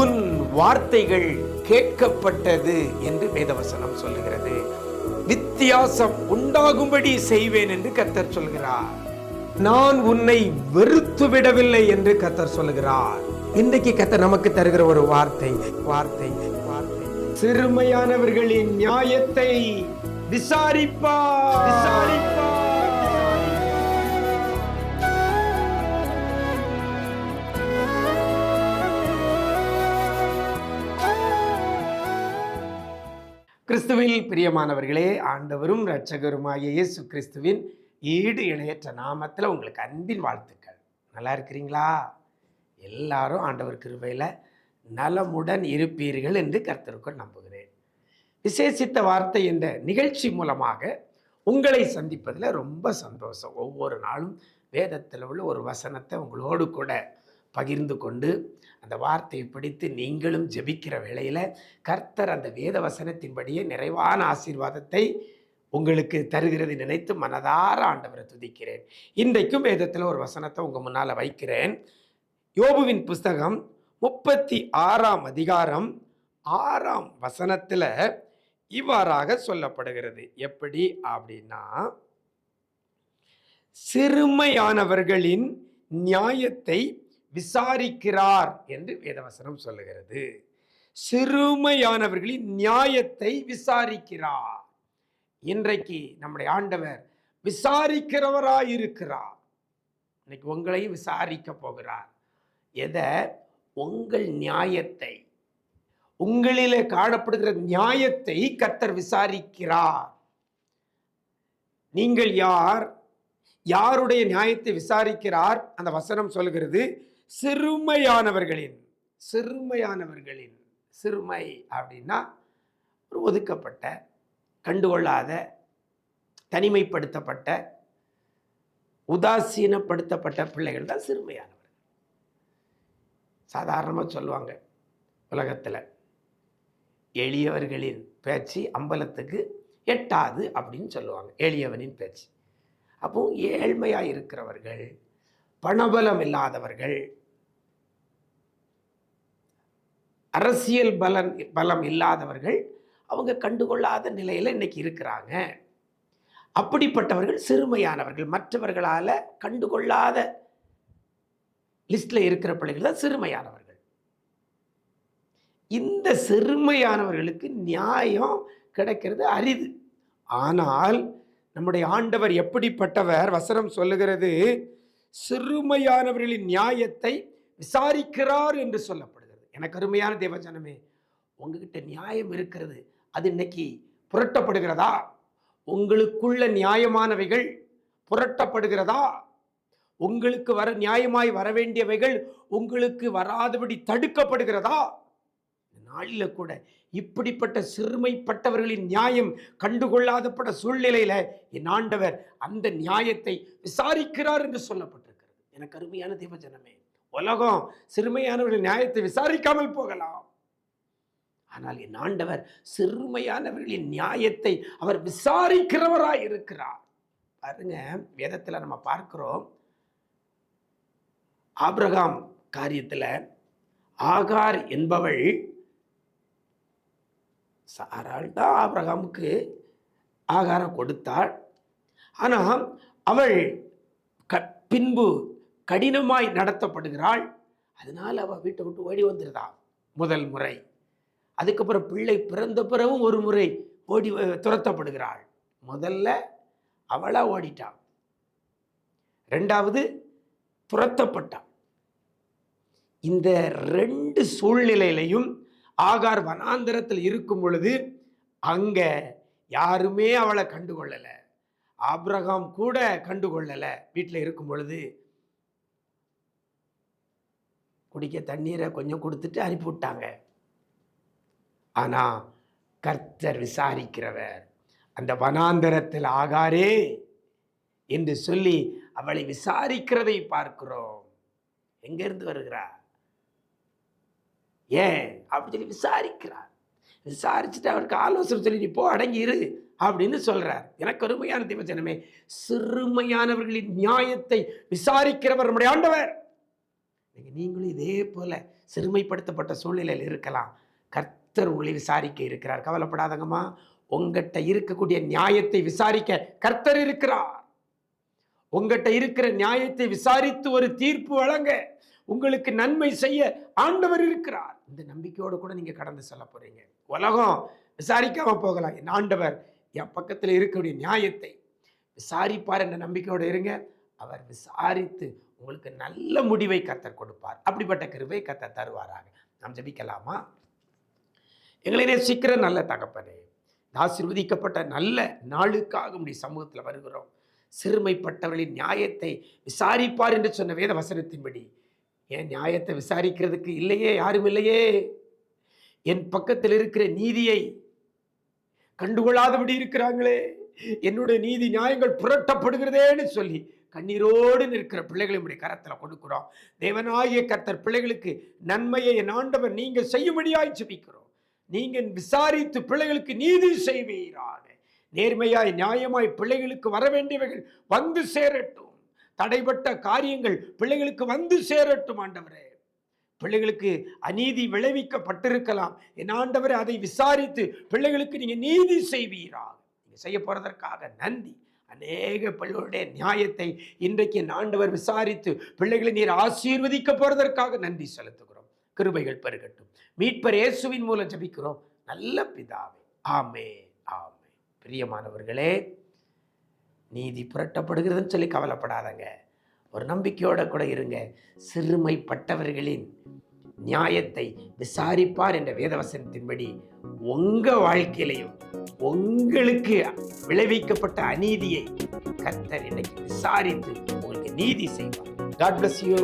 உன் வார்த்தைகள் கேட்கப்பட்டது என்று வேதவசனம் சொல்லுகிறது. வித்தியாசம் உண்டாகும்படி செய்வேன் என்று கத்தர் சொல்கிறார். நான் உன்னை வெறுத்து விடவில்லை என்று கத்தர் சொல்லுகிறார். இன்றைக்கு கத்தர் நமக்கு தருகிற ஒரு வார்த்தை வார்த்தை வார்த்தை. சிறுமையானவர்களின் நியாயத்தை விசாரிப்பா விசாரிப்பா கிறிஸ்துவில் பிரியமானவர்களே ஆண்டவரும் இரட்சகருமாகிய இயேசு கிறிஸ்துவின் ஈடு இணையற்ற நாமத்தில் உங்களுக்கு அன்பின் வாழ்த்துக்கள். நல்லா இருக்கிறீங்களா? எல்லாரும் ஆண்டவர் கிருபையில் நலமுடன் இருப்பீர்கள் என்று கருத்தருக்கள் நம்புகிறேன். விசேஷித்த வார்த்தை என்ற நிகழ்ச்சி மூலமாக உங்களை சந்திப்பதில் ரொம்ப சந்தோஷம். ஒவ்வொரு நாளும் வேதத்தில் உள்ள ஒரு வசனத்தை உங்களோடு கூட பகிர்ந்து கொண்டு அந்த வார்த்தையை பிடித்து நீங்களும் ஜெபிக்கிற வேளையில் கர்த்தர் அந்த வேத வசனத்தின்படியே நிறைவான ஆசீர்வாதத்தை உங்களுக்கு தருகிறது நினைத்து மனதார ஆண்டவரை துதிக்கிறேன். இன்றைக்கும் வேதத்தில் ஒரு வசனத்தை உங்கள் முன்னால் வைக்கிறேன். யோபுவின் புஸ்தகம் முப்பத்தி ஆறாம் அதிகாரம் ஆறாம் வசனத்தில் இவ்வாறாக சொல்லப்படுகிறது. எப்படி? அப்படின்னா சிறுமையானவர்களின் நியாயத்தை விசாரிக்கிறார் என்று வேதவசனம் சொல்லுகிறது. சிறுமையானவர்களின் நியாயத்தை விசாரிக்கிறார். இன்றைக்கு நம்முடைய ஆண்டவர் விசாரிக்கிறவராயிருக்கிறார். இன்னைக்கு உங்களையும் விசாரிக்க போகிறார். எதை? உங்கள் நியாயத்தை. உங்களிலே காணப்படுகிற நியாயத்தை கத்தர் விசாரிக்கிறார். நீங்கள் யார்? யாருடைய நியாயத்தை விசாரிக்கிறார்? அந்த வசனம் சொல்கிறது சிறுமையானவர்களின் சிறுமையானவர்களின் சிறுமை அப்படின்னா ஒரு ஒதுக்கப்பட்ட கண்டுகொள்ளாத தனிமைப்படுத்தப்பட்ட உதாசீனப்படுத்தப்பட்ட பிள்ளைகள் தான் சிறுமையானவர்கள். சாதாரணமாக சொல்லுவாங்க உலகத்தில் எளியவர்களின் பேச்சு அம்பலத்துக்கு எட்டாது அப்படின்னு சொல்லுவாங்க எளியவனின் பேச்சு. அப்போ ஏழ்மையாக இருக்கிறவர்கள் பணபலம் இல்லாதவர்கள். அரசியல் பலன் பலம் இல்லாதவர்கள் அவங்க கண்டுகொள்ளாத நிலையில் இன்னைக்கு இருக்கிறாங்க. அப்படிப்பட்டவர்கள் சிறுமையானவர்கள். மற்றவர்களால் கண்டுகொள்ளாத லிஸ்டில் இருக்கிற பிள்ளைகள் தான் சிறுமையானவர்கள். இந்த சிறுமையானவர்களுக்கு நியாயம் கிடைக்கிறது அரிது. ஆனால் நம்முடைய ஆண்டவர் எப்படிப்பட்டவர்? வசனம் சொல்லுகிறது சிறுமையானவர்களின் நியாயத்தை விசாரிக்கிறார் என்று சொல்லப்படுகிறது. எனக்கு அருமையான தேவஜனமே உங்ககிட்ட நியாயம் இருக்கிறது அது இன்னைக்கு புரட்டப்படுகிறதா? உங்களுக்குள்ள நியாயமானவைகள் புரட்டப்படுகிறதா? உங்களுக்கு வர நியாயமாய் வர வேண்டியவைகள் உங்களுக்கு வராதபடி தடுக்கப்படுகிறதா? இந்த நாளில் கூட இப்படிப்பட்ட சிறுமைப்பட்டவர்களின் நியாயம் கண்டுகொள்ளாதப்பட்ட சூழ்நிலையில என் ஆண்டவர் அந்த நியாயத்தை விசாரிக்கிறார் என்று சொல்லப்பட்டது. எனக்கு அருமையான தீபஜனமே உலகம் சிறுமையானவர்கள் நியாயத்தை விசாரிக்காமல் போகலாம். ஆனால் என் ஆண்டவர் சிறுமையானவர்களின் நியாயத்தை அவர் விசாரிக்கிறவராய் இருக்கிறார். பாருங்க வேதத்தில் நம்ம பார்க்கிறோம். ஆப்ரகாம் காரியத்தில் ஆகார் என்பவள் சாரால் தான் ஆப்ரகாமுக்கு ஆகாரம் கொடுத்தாள். ஆனால் அவள் க பின்பு கடினமாய் நடத்தப்படுகிறாள். அதனால் அவள் வீட்டை விட்டு ஓடி வந்துடுதா முதல் முறை. அதுக்கப்புறம் பிள்ளை பிறந்த பிறகும் ஒரு முறை ஓடி வ- துரத்தப்படுகிறாள். முதல்ல அவளாக ஓடிட்டாள் ரெண்டாவது துரத்தப்பட்டாள் இந்த ரெண்டு சூழ்நிலையிலையும் ஆகார் வனாந்தரத்தில் இருக்கும் பொழுது அங்கே யாருமே அவளை கண்டுகொள்ளலை. ஆப்ரகாம் கூட கண்டுகொள்ளலை. வீட்டில் இருக்கும் பொழுது குடிக்க தண்ணீரை கொஞ்சம் கொடுத்துட்டு அனுப்பி விட்டாங்க. கர்த்தர் விசாரிக்கிறவர் அந்த வனாந்தரத்தில் ஆகாரே என்று சொல்லி அவளை விசாரிக்கிறதை பார்க்கிறோம். எங்கேருந்து வருகிறார் ஏன்? அப்படி சொல்லி விசாரிக்கிறார். விசாரிச்சுட்டு அவருக்கு ஆலோசனை சொல்லி நீ போ அடங்கி இரு அப்படின்னு சொல்கிறார் எனக்கு அருமையான தேவச்சனமே சிறுமையானவர்களின் நியாயத்தை விசாரிக்கிறவர் நம்முடைய ஆண்டவர். நீங்கள் நீங்களும் இதே போல் சிறுமைப்படுத்தப்பட்ட சூழ்நிலையில் இருக்கலாம். கர்த்தர் உங்களை விசாரிக்க இருக்கிறார். கவலைப்படாதங்கம்மா. உங்ககிட்ட இருக்கக்கூடிய நியாயத்தை விசாரிக்க கர்த்தர் இருக்கிறார். உங்கள்கிட்ட இருக்கிற நியாயத்தை விசாரித்து ஒரு தீர்ப்பு வழங்க உங்களுக்கு நன்மை செய்ய ஆண்டவர் இருக்கிறார். இந்த நம்பிக்கையோடு கூட நீங்கள் கடந்து செல்ல போகிறீங்க உலகம் விசாரிக்காம போகலாம். என் ஆண்டவர் என் பக்கத்தில் இருக்கக்கூடிய நியாயத்தை விசாரிப்பார் என்ற நம்பிக்கையோடு இருங்க. அவர் விசாரித்து உங்களுக்கு நல்ல முடிவை கத்தர் கொடுப்பார். அப்படிப்பட்ட கிருவை கத்தர் தருவாராக. நாம் ஜெபிக்கலாமா? எங்களை நேசிக்கிற நல்ல தகப்பனே இந்த ஆசீர்வதிக்கப்பட்ட நல்ல நாளுக்காக உடைய சமூகத்தில் வருகிறோம். சிறுமைப்பட்டவர்களின் நியாயத்தை விசாரிப்பார் என்று சொன்ன வேத வசனத்தின்படி என் நியாயத்தை விசாரிக்கிறதுக்கு இல்லையே யாரும் இல்லையே? என் பக்கத்தில் இருக்கிற நீதியை கண்டுகொள்ளாதபடி இருக்கிறாங்களே என்னுடைய நீதி நியாயங்கள் புரட்டப்படுகிறதேன்னு சொல்லி கண்ணீரோடு நிற்கிற பிள்ளைகளை உடைய கரத்தில் கொடுக்கிறோம். தேவனாகிய கர்த்தர் பிள்ளைகளுக்கு நன்மையை என் ஆண்டவர் நீங்கள் செய்யும்படியாய் ஜெபிக்கிறோம். நீங்கள் விசாரித்து பிள்ளைகளுக்கு நீதி செய்வீராக. நேர்மையாய் நியாயமாய் பிள்ளைகளுக்கு வர வேண்டியவைகள் வந்து சேரட்டும். தடைப்பட்ட காரியங்கள் பிள்ளைகளுக்கு வந்து சேரட்டும் ஆண்டவரே. பிள்ளைகளுக்கு அநீதி விளைவிக்கப்பட்டிருக்கலாம். என் ஆண்டவரை அதை விசாரித்து பிள்ளைகளுக்கு நீங்கள் நீதி செய்வீராக. நீங்கள் செய்ய போகிறதற்காக நன்றி. அநேக பிள்ளைகளுடைய நியாயத்தை இன்றைக்கு ஆண்டவர் விசாரித்து பிள்ளைகளை நீர் ஆசீர்வதிக்க போறதற்காக நன்றி செலுத்துகிறோம். கிருபைகள் பெருகட்டும். மீட்பர் இயேசுவின் மூலம் ஜபிக்கிறோம். நல்ல பிதாவே. ஆமே ஆமே பிரியமானவர்களே நீதி புரட்டப்படுகிறதுன்னு சொல்லி கவலைப்படாதங்க. ஒரு நம்பிக்கையோட கூட இருங்க. சிறுமைப்பட்டவர்களின் நியாயத்தை விசாரிப்பார் என்ற வேதவசனத்தின்படி உங்க வாழ்க்கையிலையும் உங்களுக்கு விளைவிக்கப்பட்ட அநீதியை கத்தர் இன்னைக்கு விசாரித்து உங்களுக்கு நீதி செய்வார். God bless you